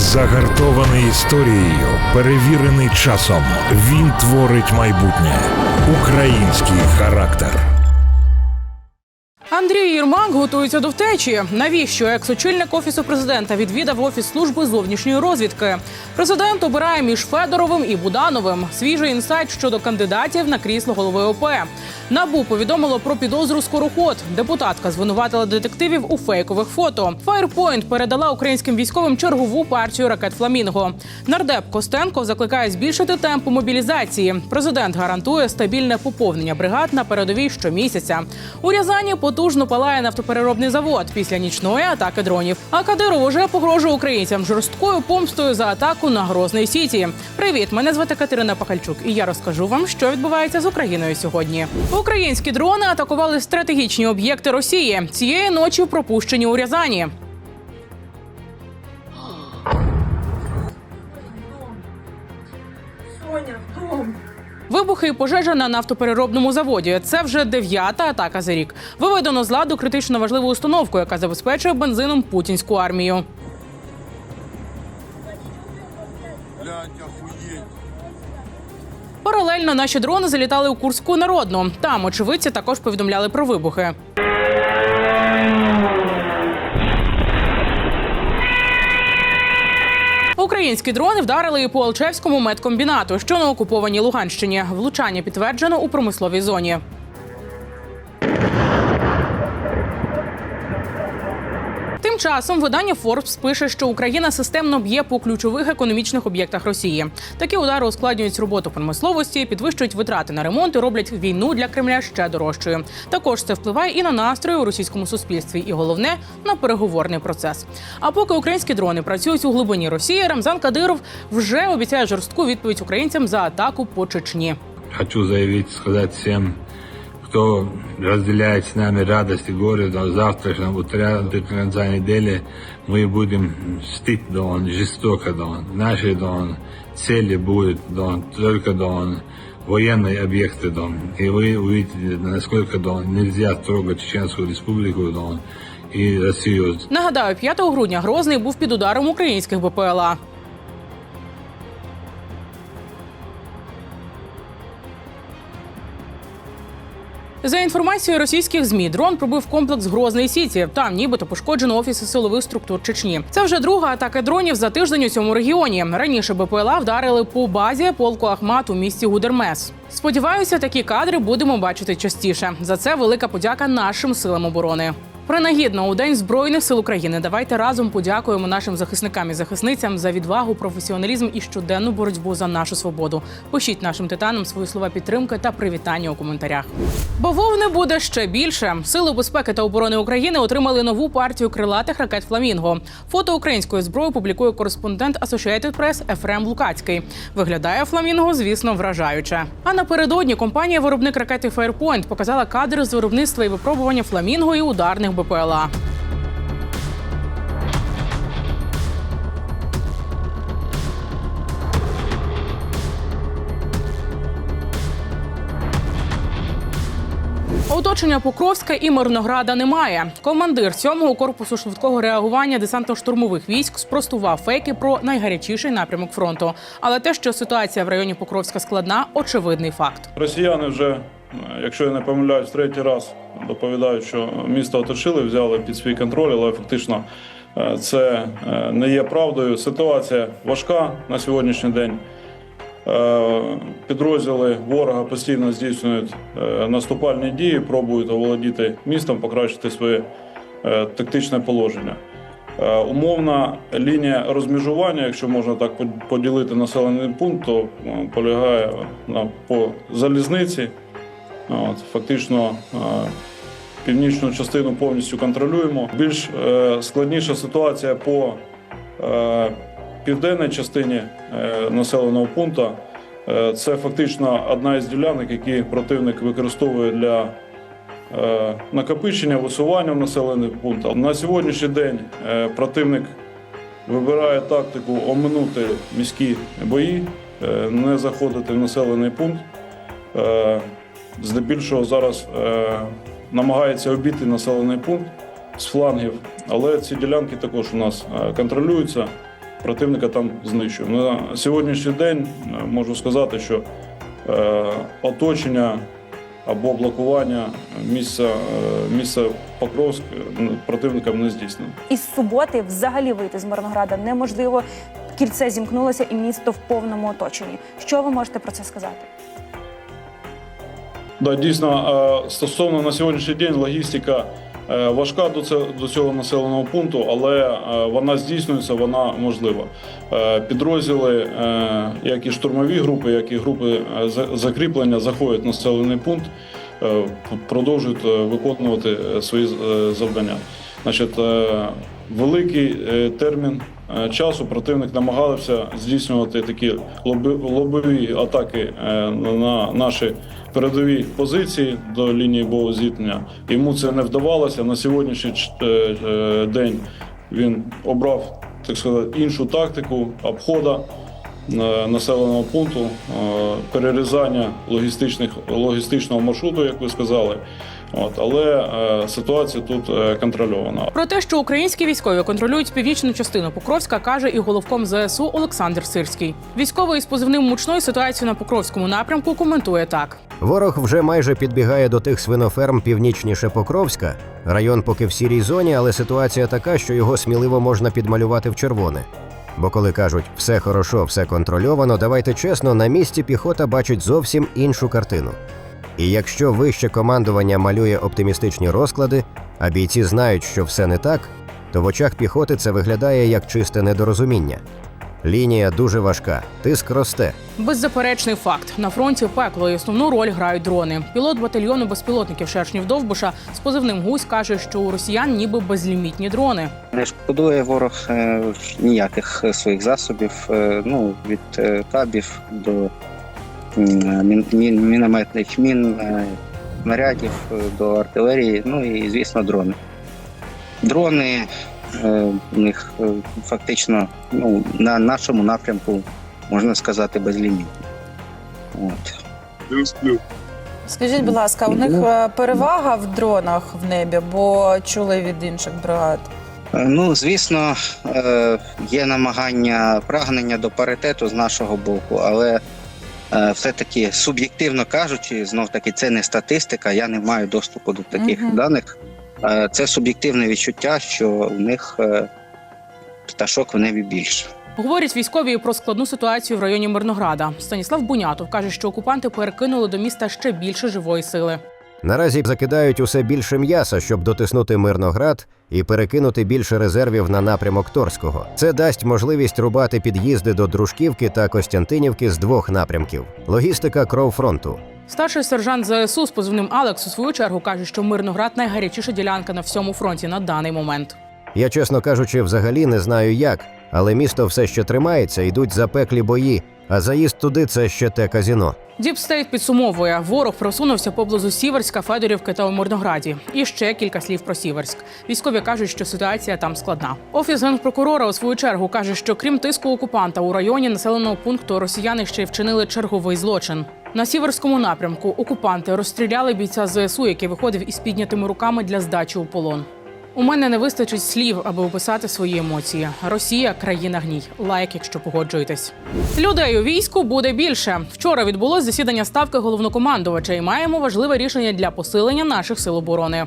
Загартований історією, перевірений часом. Він творить майбутнє. Український характер. Андрій Єрмак готується до втечі. Навіщо екс-очільник офісу президента відвідав офіс служби зовнішньої розвідки? Президент обирає між Федоровим і Будановим. Свіжий інсайт щодо кандидатів на крісло голови ОП. Набу повідомило про підозру скороход. Депутатка звинуватила детективів у фейкових фото. Фаєрпойнт передала українським військовим чергову партію ракет Фламінго. Нардеп Костенко закликає збільшити темпи мобілізації. Президент гарантує стабільне поповнення бригад на передовій щомісяця. У Рязані потужно палає нафтопереробний завод після нічної атаки дронів. А Кадиров уже погрожує українцям жорсткою помстою за атаку на Грозний Сіті. Привіт, мене звати Катерина Пахальчук, і я розкажу вам, що відбувається з Україною сьогодні. Українські дрони атакували стратегічні об'єкти Росії. Цієї ночі пропущені у Рязані. Вибухи і пожежа на нафтопереробному заводі. Це вже дев'ята атака за рік. Виведено з ладу критично важливу установку, яка забезпечує бензином путінську армію. Паралельно наші дрони залітали у Курську народну. Там очевидці також повідомляли про вибухи. Українські дрони вдарили і по Алчевському медкомбінату, що на окупованій Луганщині. Влучання підтверджено у промисловій зоні. Часом видання Forbes пише, що Україна системно б'є по ключових економічних об'єктах Росії. Такі удари ускладнюють роботу промисловості, підвищують витрати на ремонт і роблять війну для Кремля ще дорожчою. Також це впливає і на настрої у російському суспільстві, і головне на переговорний процес. А поки українські дрони працюють у глибині Росії, Рамзан Кадиров вже обіцяє жорстку відповідь українцям за атаку по Чечні. Хочу заявить, сказать всем, кто разделяет с нами радость и горе, до завтрашнего утра, до конца недели, мы будем мстить, да он, жестоко, да он. Наши, да он, цели будет, да он, только, да он, военные объекты, да он. И вы увидите, насколько, да он, нельзя трогать Чеченскую республику, да он, и Россию. Нагадаю, 5 грудня Грозний був під ударом українських БПЛА. За інформацією російських змі, дрон пробив комплекс Грозний Сіті. Там нібито пошкоджено офіси силових структур Чечні. Це вже друга атака дронів за тиждень у цьому регіоні. Раніше БПЛА вдарили по базі полку Ахмат у місті Гудермес. Сподіваюся, такі кадри будемо бачити частіше. За це велика подяка нашим силам оборони. Принагідно у день збройних сил України давайте разом подякуємо нашим захисникам і захисницям за відвагу, професіоналізм і щоденну боротьбу за нашу свободу. Пишіть нашим титанам свої слова підтримки та привітання у коментарях. Бавовни буде ще більше. Сили безпеки та оборони України отримали нову партію крилатих ракет Фламінго. Фото української зброї публікує кореспондент Associated Press Ефрем Лукацький. Виглядає Фламінго, звісно, вражаюче. А напередодні компанія виробник ракети Firepoint показала кадри з виробництва і випробування Фламінго і ударних БПЛА. Оточення Покровська і Мирнограда немає. Командир 7-го корпусу швидкого реагування десантно-штурмових військ спростував фейки про найгарячіший напрямок фронту. Але те, що ситуація в районі Покровська складна, очевидний факт. Росіяни вже, якщо я не помиляюсь, третій раз доповідають, що місто оточили, взяли під свій контроль, але фактично е, це е, не є правдою. Ситуація важка на сьогоднішній день. Е, Підрозділи ворога постійно здійснюють наступальні дії, пробують оволодіти містом, покращити своє тактичне положення. Умовна лінія розмежування, якщо можна так под- поділити населений пункт, то полягає по залізниці. От, фактично північну частину повністю контролюємо. Більш е, складніша ситуація по е, південній частині е, населеного пункту. Це фактично одна із ділянок, які противник використовує для накопичення, висування в населений пункт. На сьогоднішній день противник вибирає тактику оминути міські бої, не заходити в населений пункт. Здебільшого зараз е, намагається обійти населений пункт з флангів, але ці ділянки також у нас е, контролюються. противника там знищуємо. На сьогоднішній день е, можу сказати, що е, оточення або блокування місця, е, місця Покровськ е, противникам не здійснено. Із суботи взагалі вийти з Мирнограда неможливо. Кільце зімкнулося і місто в повному оточенні. Що ви можете про це сказати? Да, дійсно, е, стосовно на сьогоднішній день логістика е, важка до це- до цього населеного пункту, але е, вона здійснюється, вона можлива. Підрозділи, як і штурмові групи, як і групи закріплення, заходять населений пункт, продовжують виконувати свої завдання. Значить, великий термін часу противник намагався здійснювати такі лобові атаки е, на- на наші передові позиції до лінії бойового зіткнення. Йому це не вдавалося. На сьогоднішній е, е, день він обрав так сказати іншу тактику обхода е, населеного пункту, е, перерізання логістичних логістичного маршруту, як ви сказали. От, але е, ситуація тут е, контрольована. Про те, що українські військові контролюють північну частину Покровська, каже і головком ЗСУ Олександр Сирський. Військовий із позивним мучною ситуацію на Покровському напрямку коментує так. Ворог вже майже підбігає до тих свиноферм північніше Покровська. Район поки в сірій зоні, але ситуація така, що його сміливо можна підмалювати в червоне. Бо коли кажуть все хорошо, все контрольовано, давайте чесно, на місці піхота бачить зовсім іншу картину. І якщо вище командування малює оптимістичні розклади, а бійці знають, що все не так, то в очах піхоти це виглядає як чисте недорозуміння. Лінія дуже важка, тиск росте. Беззаперечний факт на фронті пекло і основну роль грають дрони. Пілот батальйону безпілотників Шершнів Довбуша з позивним гусь каже, що у росіян ніби безлімітні дрони. Не шкодує ворог е, ніяких своїх засобів, е, ну, від е, кабів до мінометних мін, е, снарядів е, до артилерії, ну і, звісно, дрони. Дрони у них е, фактично ну, на нашому напрямку, можна сказати, безлімітні. От. Скажіть, будь ласка, у них перевага в дронах в небі, бо чули від інших бригад. Ну, звісно, є намагання прагнення до паритету з нашого боку, але все-таки суб'єктивно кажучи, знов таки це не статистика, я не маю доступу до таких Мгм. даних. Е, Це суб'єктивне відчуття, що в них е, пташок в небі більше. Говорять військові про складну ситуацію в районі Мирнограда. Станіслав Бунятов каже, що окупанти перекинули до міста ще більше живої сили. Наразі закидають усе більше м'яса, щоб дотиснути Мирноград і перекинути більше резервів на напрямок Торського. Це дасть можливість рубати під'їзди до Дружківки та Костянтинівки з двох напрямків. Логістика кров фронту. Старший сержант ЗСУ з позивним Алекс у свою чергу каже, що Мирноград найгарячіша ділянка на всьому фронті на даний момент. Я, чесно кажучи, взагалі не знаю як, але місто все ще тримається, йдуть запеклі бої, а заїзд туди це ще те казіно. Діпстейт підсумовує, ворог просунувся поблизу Сіверська, Федорівки та у Мирнограді. І ще кілька слів про Сіверськ. Військові кажуть, що ситуація там складна. Офіс генпрокурора у свою чергу каже, що крім тиску окупанта у районі населеного пункту росіяни ще й вчинили черговий злочин. На сіверському напрямку окупанти розстріляли бійця ЗСУ, який виходив із піднятими руками для здачі у полон. У мене не вистачить слів, аби описати свої емоції. Росія країна гній. Лайк, якщо погоджуєтесь. Людей у війську буде більше. Вчора відбулось засідання ставки головнокомандувача, і маємо важливе рішення для посилення наших сил оборони.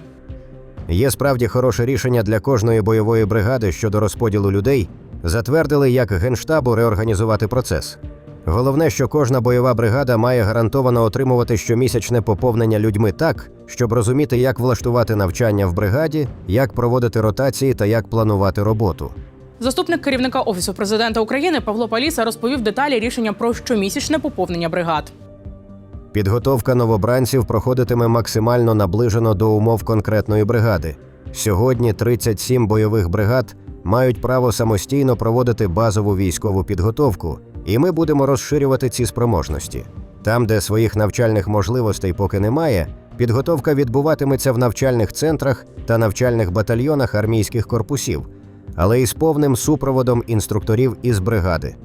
Є справді хороше рішення для кожної бойової бригади щодо розподілу людей. Затвердили, як генштабу реорганізувати процес. Головне, що кожна бойова бригада має гарантовано отримувати щомісячне поповнення людьми так, щоб розуміти, як влаштувати навчання в бригаді, як проводити ротації та як планувати роботу. Заступник керівника офісу президента України Павло Паліса розповів деталі рішення про щомісячне поповнення бригад. Підготовка новобранців проходитиме максимально наближено до умов конкретної бригади. Сьогодні 37 бойових бригад мають право самостійно проводити базову військову підготовку, і ми будемо розширювати ці спроможності. Там, де своїх навчальних можливостей поки немає, підготовка відбуватиметься в навчальних центрах та навчальних батальйонах армійських корпусів, але із повним супроводом інструкторів із бригади.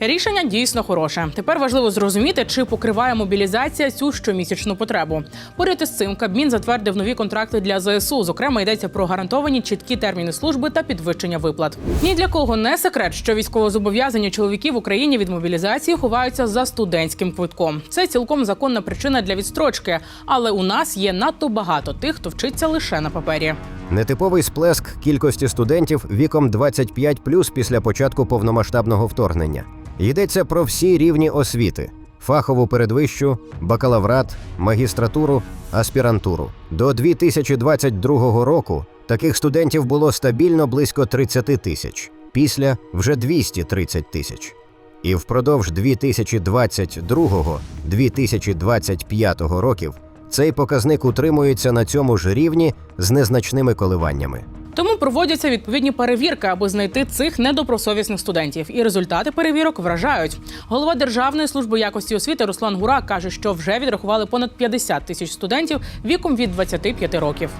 Рішення дійсно хороше. Тепер важливо зрозуміти, чи покриває мобілізація цю щомісячну потребу. Поряд із цим Кабмін затвердив нові контракти для ЗСУ. Зокрема, йдеться про гарантовані чіткі терміни служби та підвищення виплат. Ні для кого не секрет, що військовозобов'язані чоловіки в Україні від мобілізації ховаються за студентським квитком. Це цілком законна причина для відстрочки, але у нас є надто багато тих, хто вчиться лише на папері. Нетиповий сплеск кількості студентів віком 25 після початку повномасштабного вторгнення. Йдеться про всі рівні освіти: фахову передвищу, бакалаврат, магістратуру, аспірантуру. До 2022 року таких студентів було стабільно близько 30 тисяч, після вже 230 тисяч. І впродовж 2022-2025 років цей показник утримується на цьому ж рівні з незначними коливаннями. Тому проводяться відповідні перевірки, аби знайти цих недобросовісних студентів. І результати перевірок вражають. Голова Державної служби якості освіти Руслан Гурак каже, що вже відрахували понад 50 тисяч студентів віком від 25 років.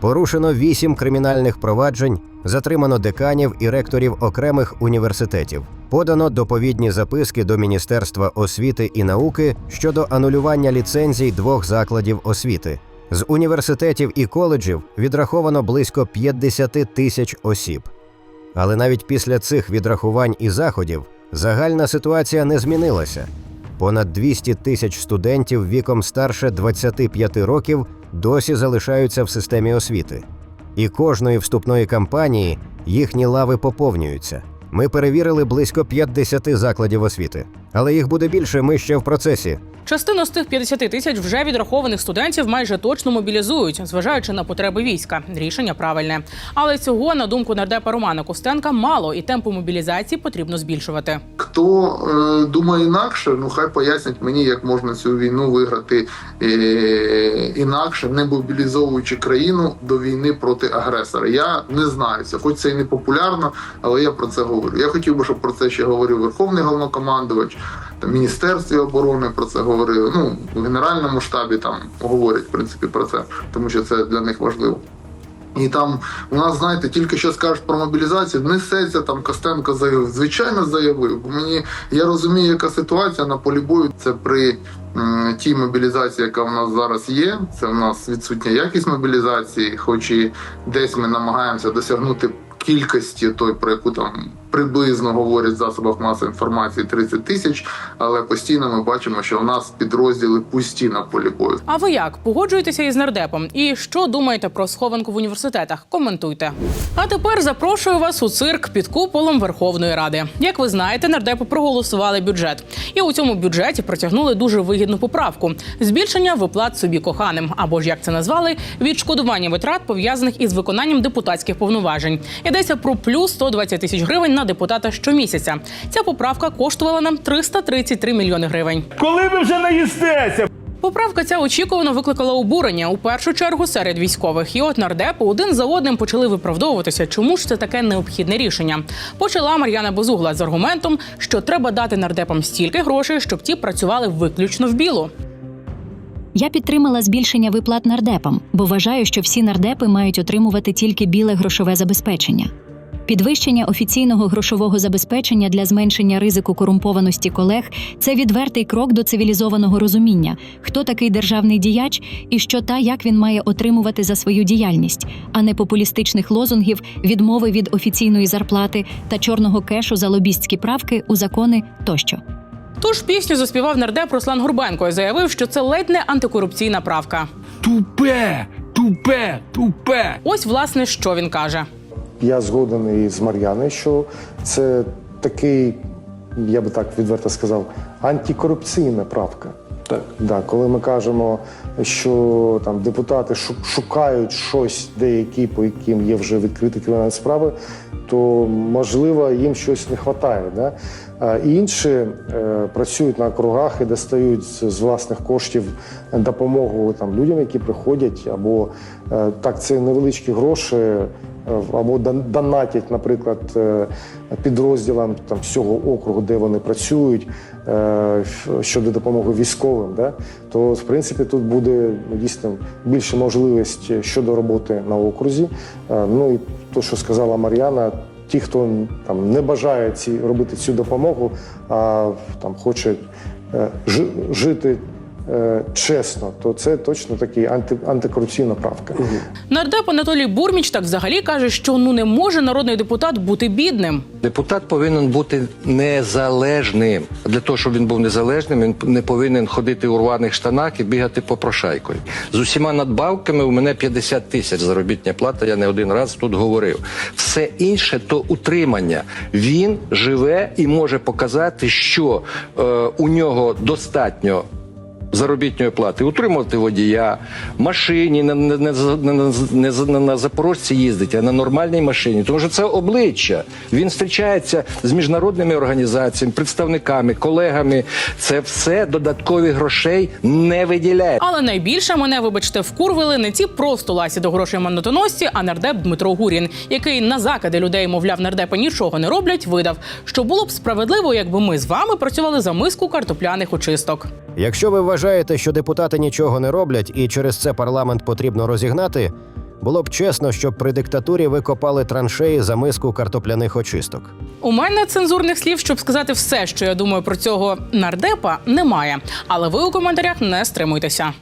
Порушено вісім кримінальних проваджень, затримано деканів і ректорів окремих університетів. Подано доповідні записки до Міністерства освіти і науки щодо анулювання ліцензій двох закладів освіти. З університетів і коледжів відраховано близько 50 тисяч осіб. Але навіть після цих відрахувань і заходів загальна ситуація не змінилася. Понад 200 тисяч студентів віком старше 25 років досі залишаються в системі освіти. І кожної вступної кампанії їхні лави поповнюються. Ми перевірили близько 50 закладів освіти, але їх буде більше. Ми ще в процесі. Частину з тих 50 тисяч вже відрахованих студентів майже точно мобілізують, зважаючи на потреби війська. Рішення правильне. Але цього, на думку нардепа Романа Костенка, мало і темпу мобілізації потрібно збільшувати. Хто е, думає інакше, ну хай пояснять мені, як можна цю війну виграти е, інакше, не мобілізовуючи країну до війни проти агресора. Я не знаю це, хоч це і не популярно, але я про це говорю. Я хотів би, щоб про це ще говорив Верховний головнокомандувач, там Міністерстві оборони про це говорили. Ну в генеральному штабі там говорять в принципі про це, тому що це для них важливо. І там у нас, знаєте, тільки що скажуть про мобілізацію, несеться там Костенко заявив. Звичайно, заявив. Бо мені я розумію, яка ситуація на полі бою. Це при тій мобілізації, яка в нас зараз є. Це в нас відсутня якість мобілізації, хоч і десь ми намагаємося досягнути кількості той, про яку там приблизно говорять в засобах масової інформації 30 тисяч, але постійно ми бачимо, що у нас підрозділи пусті на полі бою. А ви як погоджуєтеся із нардепом? І що думаєте про схованку в університетах? Коментуйте. А тепер запрошую вас у цирк під куполом Верховної Ради. Як ви знаєте, нардепи проголосували бюджет, і у цьому бюджеті протягнули дуже вигідну поправку: збільшення виплат собі коханим, або ж як це назвали, відшкодування витрат пов'язаних із виконанням депутатських повноважень. Йдеться про плюс 120 тисяч гривень на депутата щомісяця. Ця поправка коштувала нам 333 мільйони гривень. Коли ви вже наїстеся? Поправка ця очікувано викликала обурення у першу чергу серед військових. І от нардепи один за одним почали виправдовуватися, чому ж це таке необхідне рішення. Почала Мар'яна Безугла з аргументом, що треба дати нардепам стільки грошей, щоб ті працювали виключно в білу. Я підтримала збільшення виплат нардепам, бо вважаю, що всі нардепи мають отримувати тільки біле грошове забезпечення. Підвищення офіційного грошового забезпечення для зменшення ризику корумпованості колег це відвертий крок до цивілізованого розуміння, хто такий державний діяч і що та як він має отримувати за свою діяльність, а не популістичних лозунгів, відмови від офіційної зарплати та чорного кешу за лобістські правки у закони тощо. Ту ж пісню заспівав нардеп Руслан Гурбенко і заявив, що це ледь не антикорупційна правка. Тупе, тупе, тупе. Ось власне що він каже. Я згоден із Мар'яною, що це такий, я би так відверто сказав, антикорупційна правка. Так. Да, коли ми кажемо, що там депутати шу- шукають щось, деякі, по яким є вже відкриті кримінальні справи, то можливо їм щось не вистачає. Да? Інші е, працюють на округах і достають з власних коштів допомогу там людям, які приходять, або е, так це невеличкі гроші. е, Або дон- донатять, наприклад, підрозділам там всього округу, де вони працюють щодо допомоги військовим, да? то в принципі тут буде ну, дійсно більше можливість щодо роботи на окрузі. Ну і то, що сказала Мар'яна, ті, хто там не бажає ці робити цю допомогу, а там хоче е, жити чесно, то це точно такий анти, антикорупційна правка. Нардеп Анатолій Бурміч так взагалі каже, що ну не може народний депутат бути бідним. Депутат повинен бути незалежним. Для того, щоб він був незалежним, він не повинен ходити у рваних штанах і бігати попрошайкою. З усіма надбавками у мене 50 тисяч заробітня плата. Я не один раз тут говорив. Все інше то утримання. Він живе і може показати, що е, у нього достатньо. Заробітної плати, утримувати водія, машині, не, не, не, не, не на запорожці їздить, а на нормальній машині. Тому що це обличчя. Він зустрічається з міжнародними організаціями, представниками, колегами. Це все додаткові грошей не виділяє. Але найбільше мене, вибачте, вкурвили не ці просто ласі до грошей монотоносці, а нардеп Дмитро Гурін, який на закиди людей, мовляв, нардепи нічого не роблять, видав, що було б справедливо, якби ми з вами працювали за миску картопляних очисток. Якщо ви вважаєте, що депутати нічого не роблять і через це парламент потрібно розігнати, було б чесно, щоб при диктатурі ви копали траншеї за миску картопляних очисток. У мене цензурних слів, щоб сказати все, що я думаю про цього нардепа, немає. Але ви у коментарях не стримуйтеся.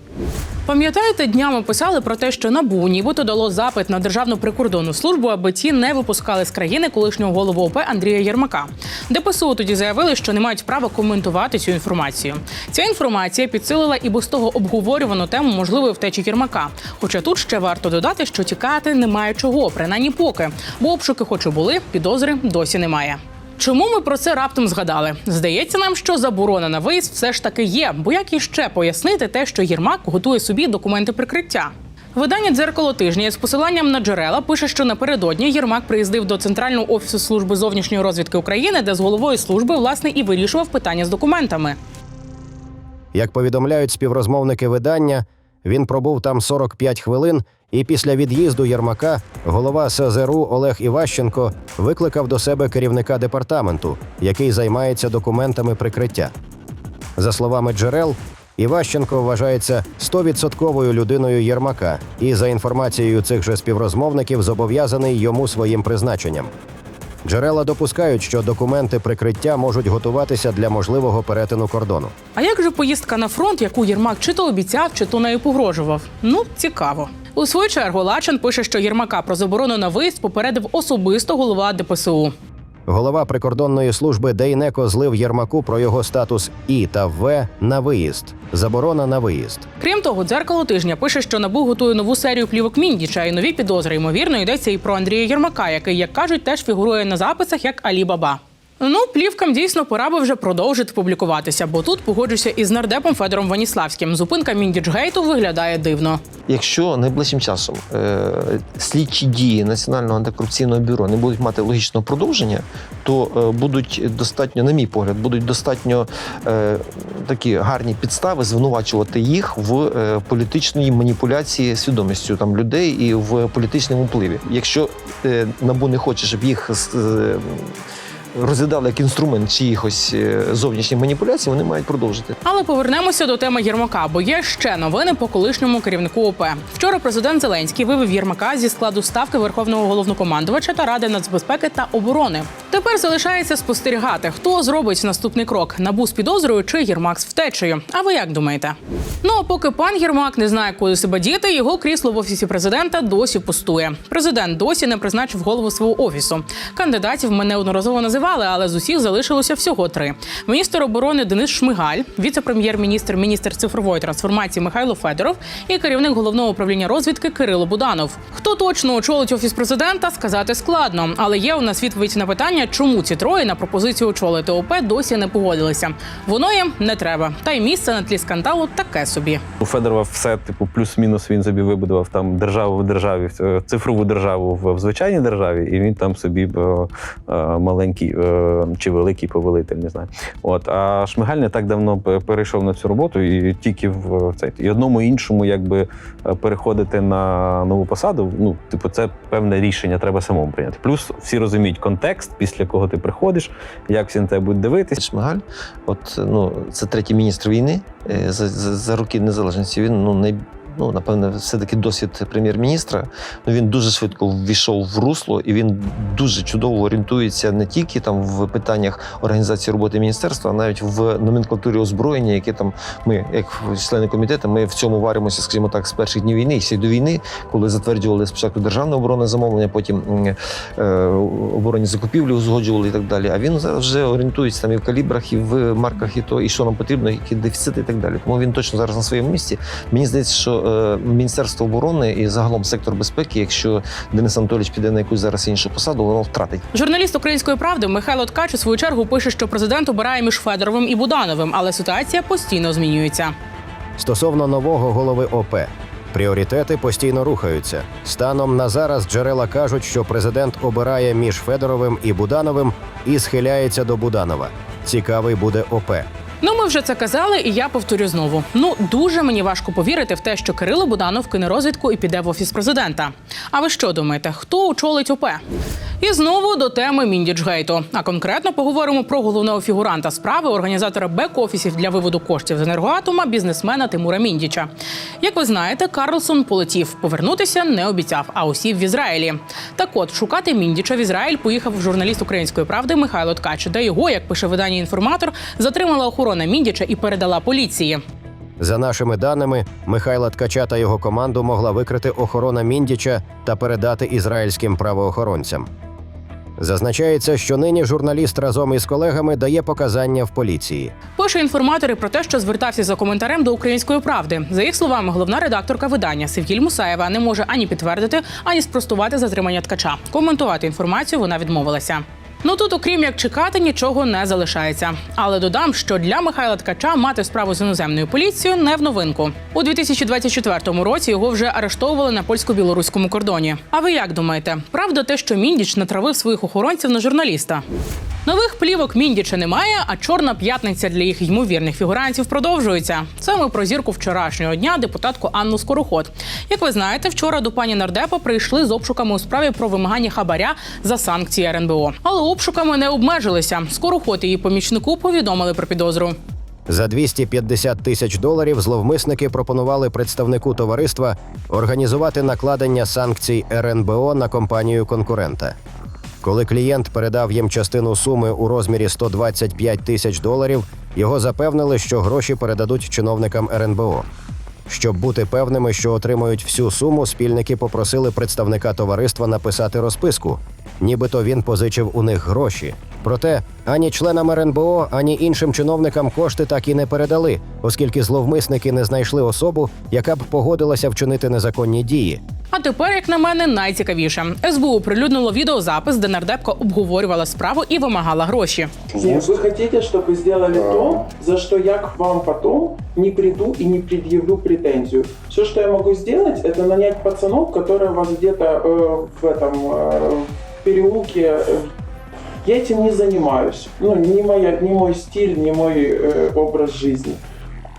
Пам'ятаєте, днями писали про те, що набу нібито дало запит на державну прикордонну службу, аби ті не випускали з країни колишнього голову ОП Андрія Єрмака. ДПСУ тоді заявили, що не мають права коментувати цю інформацію. Ця інформація підсилила і без того обговорювану тему можливої втечі Єрмака. Хоча тут ще варто додати, що тікати немає чого, принаймні поки, бо обшуки, хоч і були, підозри досі немає. Чому ми про це раптом згадали? Здається нам, що заборона на виїзд все ж таки є. Бо як іще пояснити те, що Єрмак готує собі документи прикриття? Видання дзеркало тижня з посиланням на джерела пише, що напередодні Єрмак приїздив до центрального офісу служби зовнішньої розвідки України, де з головою служби власне і вирішував питання з документами. Як повідомляють співрозмовники видання, він пробув там 45 хвилин, і після від'їзду Єрмака голова СЗРУ Олег Іващенко викликав до себе керівника департаменту, який займається документами прикриття. За словами джерел, Іващенко вважається 100% людиною Єрмака і, за інформацією цих же співрозмовників, зобов'язаний йому своїм призначенням. Джерела допускають, що документи прикриття можуть готуватися для можливого перетину кордону. А як же поїздка на фронт, яку Єрмак чи то обіцяв, чи то нею погрожував? Ну, цікаво. У свою чергу Лачин пише, що Єрмака про заборону на виїзд попередив особисто голова ДПСУ. Голова прикордонної служби Дейнеко злив Єрмаку про його статус І та В на виїзд. Заборона на виїзд. Крім того, дзеркало тижня пише, що набу готує нову серію плівок Міндіча і нові підозри. Ймовірно, йдеться і про Андрія Єрмака, який, як кажуть, теж фігурує на записах як Алі Баба. Ну, плівкам дійсно пора би вже продовжити публікуватися, бо тут погоджуся із нардепом Федором Ваніславським. Зупинка Міндічгейту виглядає дивно. Якщо найближчим часом е, слідчі дії Національного антикорупційного бюро не будуть мати логічного продовження, то е, будуть достатньо, на мій погляд, будуть достатньо е, такі гарні підстави звинувачувати їх в е, політичній маніпуляції свідомістю там людей і в політичному впливі. Якщо е, набу не хоче, щоб їх е, розглядали як інструмент чиїхось е, зовнішніх маніпуляцій, вони мають продовжити. Але повернемося до теми Єрмака, бо є ще новини по колишньому керівнику ОП. Вчора президент Зеленський вивів Єрмака зі складу ставки верховного головнокомандувача та ради нацбезпеки та оборони. Тепер залишається спостерігати, хто зробить наступний крок набу з підозрою чи Єрмак з втечею. А ви як думаєте? Ну а поки пан Єрмак не знає, куди себе діти, його крісло в офісі президента досі пустує. Президент досі не призначив голову свого офісу. Кандидатів ми неодноразово називали, але з усіх залишилося всього три: міністр оборони Денис Шмигаль, віце-прем'єр-міністр, міністр цифрової трансформації Михайло Федоров і керівник головного управління розвідки Кирило Буданов. Хто точно очолить офіс президента, сказати складно, але є у нас відповідь на питання, чому ці троє на пропозицію очолити ОП досі не погодилися. Воно їм не треба. Та й місце на тлі скандалу таке собі. У Федорова все, типу, плюс-мінус він собі вибудував там державу в державі, цифрову державу в, в звичайній державі, і він там собі е, е, маленький е, чи великий повелитель, не знаю. От а Шмигаль не так давно перейшов на цю роботу і тільки в цей і одному і іншому, якби е, переходити на нову посаду. Ну, типу, це певне рішення треба самому прийняти. Плюс всі розуміють контекст, після кого ти приходиш, як всі на тебе будуть дивитись. Шмигаль, от ну це третій міністр війни е, за, за, за роки незалежності. Він ну най, ну напевне, все-таки досвід прем'єр-міністра. Ну він дуже швидко ввійшов в русло, і він дуже чудово орієнтується не тільки там в питаннях організації роботи міністерства, а навіть в номенклатурі озброєння, яке там ми, як члени комітету, ми в цьому варимося, скажімо так, з перших днів війни і ще до війни, коли затверджували спочатку державне оборонне замовлення, потім е, оборонні закупівлі узгоджували і так далі. А він зараз вже орієнтується там і в калібрах, і в марках, і то, і що нам потрібно, які дефіцити і так далі. Тому він точно зараз на своєму місці. Мені здається, що е, Міністерство оборони і загалом сектор безпеки, якщо Денис Анатолійович піде на якусь зараз іншу посаду, воно втратить. Журналіст української правди Михайло Ткач у свою чергу пише, що президент обирає між Федоровим і Будановим, але ситуація постійно змінюється. Стосовно нового голови ОП. Пріоритети постійно рухаються. Станом на зараз джерела кажуть, що президент обирає між Федоровим і Будановим і схиляється до Буданова. Цікавий буде ОП. Ну, ми вже це казали, і я повторю знову. Ну дуже мені важко повірити в те, що Кирило Буданов кине розвідку і піде в офіс президента. А ви що думаєте, хто очолить ОП? І знову до теми Міндічгейту. А конкретно поговоримо про головного фігуранта справи, організатора бек-офісів для виводу коштів з енергоатома, бізнесмена Тимура Міндіча. Як ви знаєте, Карлсон полетів. Повернутися не обіцяв, а усів в Ізраїлі. Так от шукати Міндіча в Ізраїль поїхав журналіст української правди Михайло Ткач, де його, як пише видання інформатор, затримала охорона Міндіча і передала поліції. За нашими даними, Михайла Ткача та його команду могла викрити охорона Міндіча та передати ізраїльським правоохоронцям. Зазначається, що нині журналіст разом із колегами дає показання в поліції. Пише інформатори про те, що звертався за коментарем до української правди. За їх словами, головна редакторка видання Севгіль Мусаєва не може ані підтвердити, ані спростувати затримання ткача. Коментувати інформацію вона відмовилася. Ну тут, окрім як чекати, нічого не залишається. Але додам, що для Михайла Ткача мати справу з іноземною поліцією не в новинку. У 2024 році його вже арештовували на польсько-білоруському кордоні. А ви як думаєте? Правда, те, що Міндіч натравив своїх охоронців на журналіста? Нових плівок Міндіча немає, а чорна п'ятниця для їх ймовірних фігурантів продовжується. Ми про зірку вчорашнього дня, депутатку Анну Скороход. Як ви знаєте, вчора до пані нардепа прийшли з обшуками у справі про вимагання хабаря за санкції РНБО. Але обшуками не обмежилися. Скороход і її помічнику повідомили про підозру. За 250 тисяч доларів зловмисники пропонували представнику товариства організувати накладення санкцій РНБО на компанію конкурента. Коли клієнт передав їм частину суми у розмірі 125 тисяч доларів, його запевнили, що гроші передадуть чиновникам РНБО. Щоб бути певними, що отримують всю суму, спільники попросили представника товариства написати розписку, нібито він позичив у них гроші. Проте ані членам РНБО, ані іншим чиновникам кошти так і не передали, оскільки зловмисники не знайшли особу, яка б погодилася вчинити незаконні дії. А тепер, як на мене, найцікавіше. СБУ оприлюднило відеозапис, де нардепка обговорювала справу і вимагала гроші. Нет, вы хотите, чтобы сделали то, за что я к вам потом не приду и не предъявлю претензию. Все, что я могу сделать, это нанять пацанов, которые у вас где-то э, в этом э, в переулке. э, я этим не занимаюсь. Ну, не, моя, не мой стиль, не мой э, образ жизни.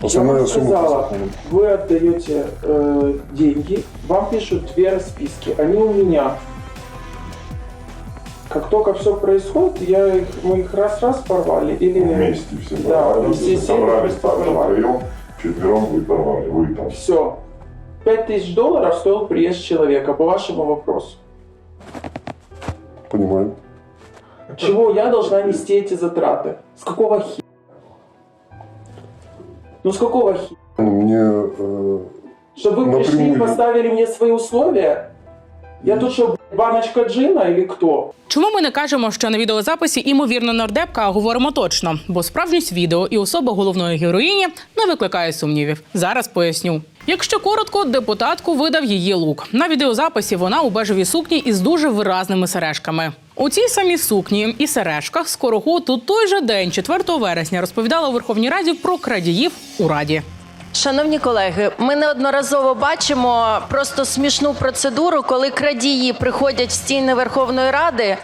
Я вам сказала, вы отдаете э, деньги, вам пишут две расписки, они у меня. Как только все происходит, я их, мы их раз-раз порвали. Или... Вместе все Да, порвали. все собрались там втроем, четвером вы порвали, вы там. Все. Пять тысяч долларов стоил приезд человека, по вашему вопросу. Понимаю. Чего я должна нести эти затраты? С какого хи? Ну с какого хи? Мне э, Чтобы вы пришли и Напрямую. поставили мне свои условия? Я тут что, блядь, баночка джина или кто? Чому ми не кажемо, що на відеозаписі імовірно нардепка, а говоримо точно? Бо справжність відео і особа головної героїні не викликає сумнівів. Зараз поясню. Якщо коротко, депутатку видав її лук. На відеозаписі вона у бежевій сукні із дуже виразними сережками. У цій самій сукні і сережках Скороход у той же день, 4 вересня, розповідала у Верховній Раді про крадіїв у раді. Шановні колеги, ми неодноразово бачимо просто смішну процедуру, коли крадії приходять в стіни Верховної Ради,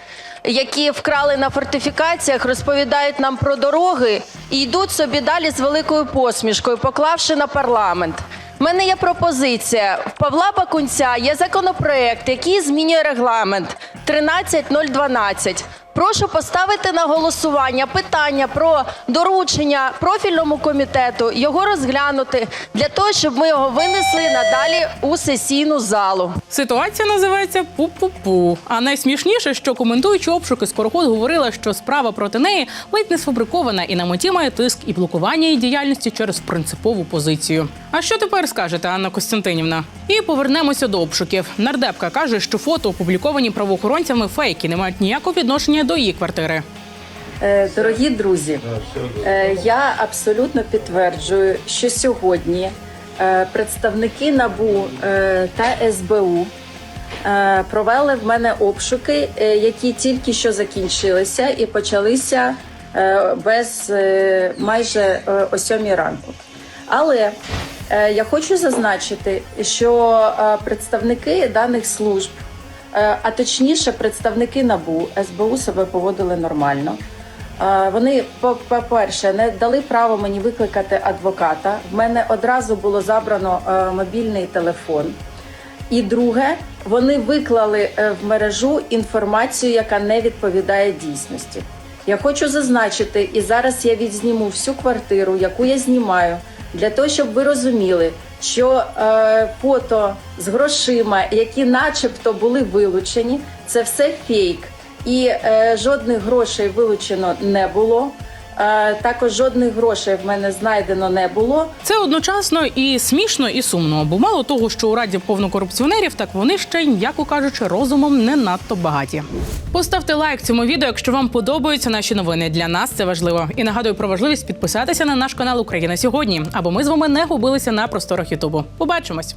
які вкрали на фортифікаціях, розповідають нам про дороги і йдуть собі далі з великою посмішкою, поклавши на парламент. У мене є пропозиція. В Павла Бакунця є законопроект, який змінює регламент 13012 Прошу поставити на голосування питання про доручення профільному комітету, його розглянути для того, щоб ми його винесли надалі у сесійну залу. Ситуація називається пу-пу-пу. А найсмішніше, що коментуючи обшуки, скороход говорила, що справа проти неї ледь не сфабрикована і на меті має тиск і блокування її діяльності через принципову позицію. А що тепер скажете, Анна Костянтинівна? І повернемося до обшуків. Нардепка каже, що фото опубліковані правоохоронцями фейки не мають ніякого відношення до її квартири. Е, Дорогі друзі, е, я абсолютно підтверджую, що сьогодні е, представники НАБУ та СБУ провели в мене обшуки, які тільки що закінчилися і почалися без майже о сьомій ранку. Але я хочу зазначити, що представники даних служб, а точніше, представники НАБУ, СБУ себе поводили нормально. Е, Вони, по- по-перше, не дали право мені викликати адвоката. В мене одразу було забрано е, мобільний телефон. І друге, вони виклали е, в мережу інформацію, яка не відповідає дійсності. Я хочу зазначити, і зараз я відзніму всю квартиру, яку я знімаю, для того, щоб ви розуміли, що е, фото з грошима, які начебто були вилучені, це все фейк. І е, жодних грошей вилучено не було. Е, також жодних грошей в мене знайдено не було. Це одночасно і смішно, і сумно. Бо мало того, що у раді повно корупціонерів, так вони ще, м'яко кажучи, розумом не надто багаті. Поставте лайк цьому відео, якщо вам подобаються наші новини. Для нас це важливо. І нагадую про важливість підписатися на наш канал Україна сьогодні, аби ми з вами не губилися на просторах Ютубу. Побачимось.